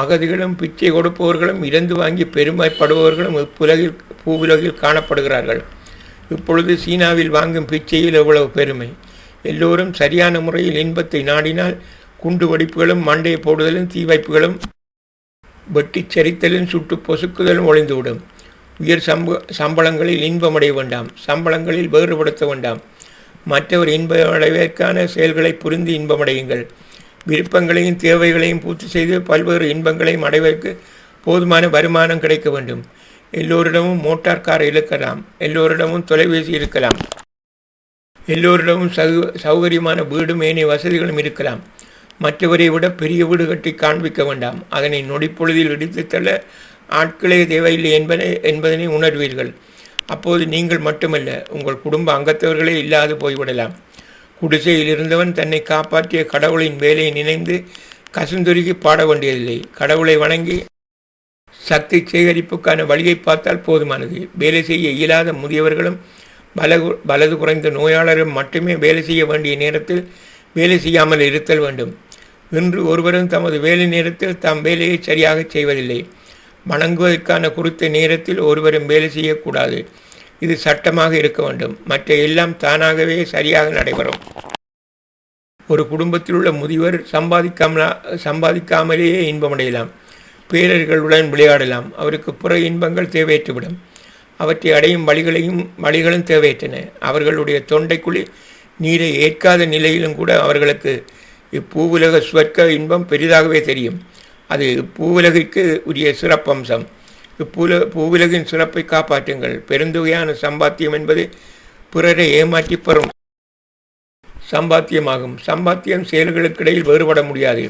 அகதிகளும் பிச்சை கொடுப்பவர்களும் இறந்து வாங்கி பெருமைப்படுபவர்களும் இப்புலகில் பூவுலகில் காணப்படுகிறார்கள். இப்பொழுது சீனாவில் வாங்கும் பிச்சையில் எவ்வளவு பெருமை. எல்லோரும் சரியான முறையில் இன்பத்தை நாடினால் குண்டு வெடிப்புகளும் மண்டையை போடுதலும் தீ வைப்புகளும் வெட்டிச் சரித்தலும் சுட்டு பொசுக்குதலும் ஒளிந்துவிடும் உயர் சம்ப சம்பளங்களில் இன்பமடைய வேண்டாம். சம்பளங்களில் வேறுபடுத்த வேண்டாம். மற்றவர் இன்பமடைவதற்கான செயல்களை புரிந்து இன்பமடையுங்கள் விருப்பங்களையும் தேவைகளையும் பூர்த்தி செய்து பல்வேறு இன்பங்களையும் அடைவதற்கு போதுமான வருமானம் கிடைக்க வேண்டும். எல்லோரிடமும் மோட்டார் கார் இருக்கலாம். எல்லோரிடமும் தொலைபேசி இருக்கலாம். எல்லோரிடமும் சௌ சௌகரியமான வீடும் ஏனைய வசதிகளும் இருக்கலாம். மற்றவரை விட பெரிய வீடு கட்டி காண்பிக்க வேண்டாம். அதனை நொடிப்பொழுதில் இடித்து தள்ள ஆட்களே தேவையில்லை என்பதை என்பதனை உணர்வீர்கள். அப்போது நீங்கள் மட்டுமல்ல உங்கள் குடும்ப அங்கத்தவர்களே இல்லாது போய்விடலாம். குடிசையில் இருந்தவன் தன்னை காப்பாற்றிய கடவுளின் வேலையை நினைந்து கசுந்துருகி பாட வேண்டியதில்லை. கடவுளை வணங்கி சக்தி சேகரிப்புக்கான வழியை பார்த்தால் போதுமானது. வேலை செய்ய இயலாத முதியவர்களும் பலகு பலது குறைந்த நோயாளரும் மட்டுமே வேலை செய்ய வேண்டிய நேரத்தில் வேலை செய்யாமல் இருத்தல் வேண்டும். இன்று ஒருவரும் தமது வேலை நேரத்தில் தாம் வேலையை சரியாக செய்வதில்லை. வணங்குவதற்கான குறித்த நேரத்தில் ஒருவரும் வேலை செய்யக்கூடாது. இது சட்டமாக இருக்க வேண்டும். மற்ற எல்லாம் தானாகவே சரியாக நடைபெறும். ஒரு குடும்பத்தில் உள்ள முதியவர் சம்பாதிக்காமலா சம்பாதிக்காமலேயே இன்பமடையலாம். பேரர்களுடன் விளையாடலாம். அவருக்கு புற இன்பங்கள் தேவையற்றுவிடும். அவற்றை அடையும் வழிகளையும் வழிகளும் தேவையற்றன. அவர்களுடைய தொண்டைக்குழி நீரை ஏற்காத நிலையிலும் கூட அவர்களுக்கு இப்பூவுலக சுவர்க்க இன்பம் பெரிதாகவே தெரியும். அது இப்பூவுலகிற்கு உரிய சிறப்பம்சம். இப்புல பூவுலகின் சிறப்பை காப்பாற்றுங்கள். பெருந்தொகையான சம்பாத்தியம் என்பது பிறரை ஏமாற்றி பெறும் சம்பாத்தியமாகும். சம்பாத்தியம் செயல்களுக்கிடையில் வேறுபட முடியாது.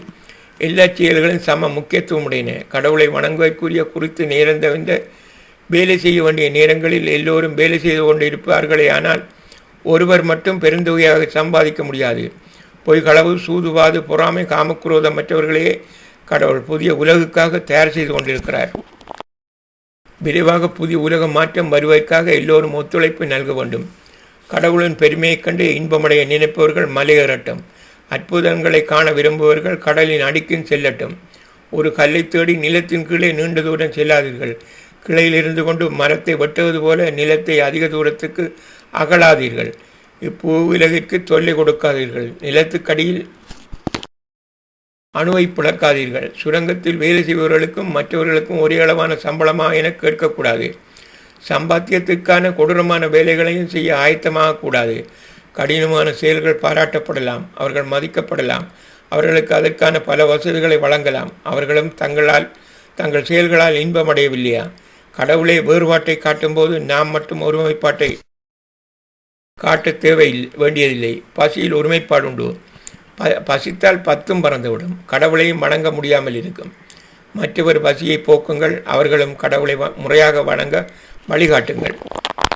எல்லா செயல்களும் சம முக்கியத்துவம் உடையன. கடவுளை வணங்குவதற்குரிய குறித்து நேரம் தவிர்ந்த வேலை செய்ய வேண்டிய நேரங்களில் எல்லோரும் வேலை செய்து கொண்டு இருப்பார்களே ஆனால் ஒருவர் மட்டும் பெருந்தொகையாக சம்பாதிக்க முடியாது. பொய்களவு சூதுவாது பொறாமை காமக்குரோதம் மற்றவர்களையே கடவுள் புதிய உலகுக்காக தயார் செய்து கொண்டிருக்கிறார். விரைவாக புதிய உலக மாற்றம் வருவதற்காக எல்லோரும் ஒத்துழைப்பு நல்க வேண்டும். கடவுளின் பெருமையைக் கண்டு இன்பமடைய நினைப்பவர்கள் மலையேறட்டும் அற்புதங்களை காண விரும்புபவர்கள் கடலின் அடுக்கும் செல்லட்டும். ஒரு கல்லை தேடி நிலத்தின் கீழே நீண்ட தூரம் செல்லாதீர்கள். கிளையில் இருந்து கொண்டு மரத்தை வெட்டுவது போல நிலத்தை அதிக தூரத்துக்கு அகலாதீர்கள். இப்பூவிலகிற்கு தொல்லை கொடுக்காதீர்கள். நிலத்துக்கடியில் அணுவை பிளக்காதீர்கள் சுரங்கத்தில் வேலை செய்பவர்களுக்கும் மற்றவர்களுக்கும் ஒரே அளவான சம்பளமா என கேட்கக்கூடாது. சம்பாத்தியத்துக்கான கொடூரமான வேலைகளையும் செய்ய ஆயத்தமாகக்கூடாது கடினமான செயல்கள் பாராட்டப்படலாம். அவர்கள் மதிக்கப்படலாம். அவர்களுக்கு அதற்கான பல வசதிகளை வழங்கலாம். அவர்களும் தங்களால் தங்கள் செயல்களால் இன்பமடையவில்லையா? கடவுளே வேறுபாட்டை காட்டும்போது நாம் மட்டும் ஒருமைப்பாட்டை காட்ட தேவை வேண்டியதில்லை. பசியில் ஒருமைப்பாடு உண்டு ப பசித்தால் பத்தும் பறந்துவிடும். கடவுளையும் வணங்க முடியாமல் இருக்கும். மற்றவர் பசியை போக்குங்கள். அவர்களும் கடவுளை முறையாக வணங்க வழிகாட்டுங்கள்.